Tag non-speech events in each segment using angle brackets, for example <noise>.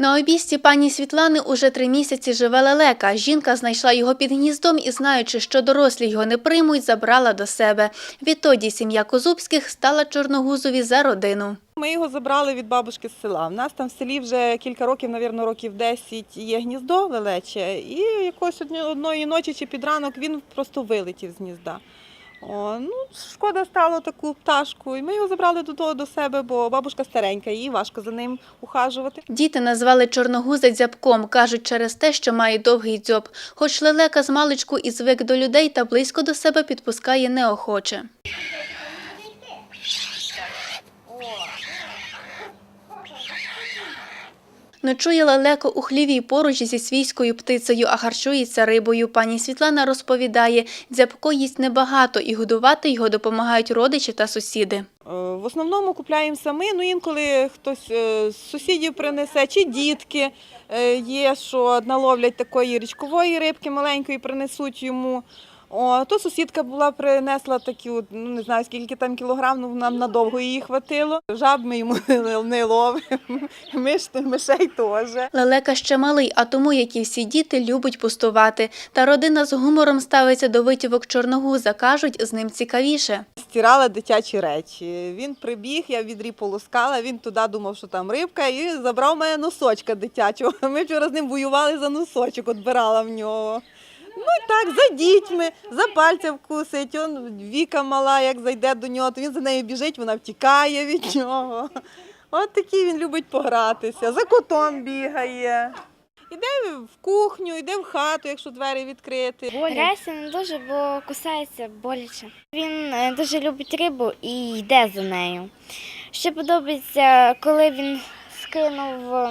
На обійсті пані Світлани уже три місяці живе лелека. Жінка знайшла його під гніздом і, знаючи, що дорослі його не приймуть, забрала до себе. Відтоді сім'я Козубських стала Чорногузові за родину. Ми його забрали від бабушки з села. У нас там в селі вже кілька років, навірно, років 10 є гніздо лелече, і якось одної ночі чи під ранок він просто вилетів з гнізда. О, ну, шкода стало таку пташку. І ми його забрали додому до себе, бо бабушка старенька, їй важко за ним ухажувати. Діти назвали чорногуза дзябком, кажуть, через те, що має довгий дзьоб. Хоч лелека з маличку і звик до людей та близько до себе підпускає неохоче. Ночує лелеко у хліві поруч зі свійською птицею, а харчується рибою. Пані Світлана розповідає, дзябко їсть небагато і годувати його допомагають родичі та сусіди. Е, В основному купляємо самі, ну інколи хтось е, з сусідів принесе, чи дітки е, є, що наловлять такої річкової рибки маленької, принесуть йому. О, то сусідка була, принесла такі, ну не знаю скільки там кілограм, ну нам надовго її хватило. Жаб ми йому <laughs> не ловимо, миш, мишей теж. Лелека ще малий, а тому, як і всі діти, любить пустувати. Та родина з гумором ставиться до витівок чорногуза. Кажуть, з ним цікавіше. Стирала дитячі речі. Він прибіг, я в відрі полоскала, він туди думав, що там рибка, і забрав мене носочка дитячого. Ми вчора з ним воювали за носочок, відбирала в нього. Ну так, за дітьми, за пальця вкусить. Он Віка мала, як зайде до нього, то він за нею біжить, вона втікає від нього. От такий він любить погратися, за котом бігає. Іде в кухню, йде в хату, якщо двері відкрити. Грається не дуже, бо кусається боляче. Він е, дуже любить рибу і йде за нею. Ще подобається, коли він скинув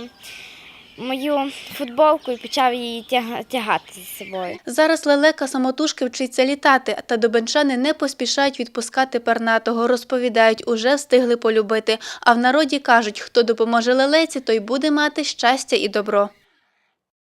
мою футболку і почав її тягати з собою. Зараз лелека самотужки вчиться літати, та добенчани не поспішають відпускати пернатого. Розповідають, уже встигли полюбити. А в народі кажуть, хто допоможе лелеці, той буде мати щастя і добро.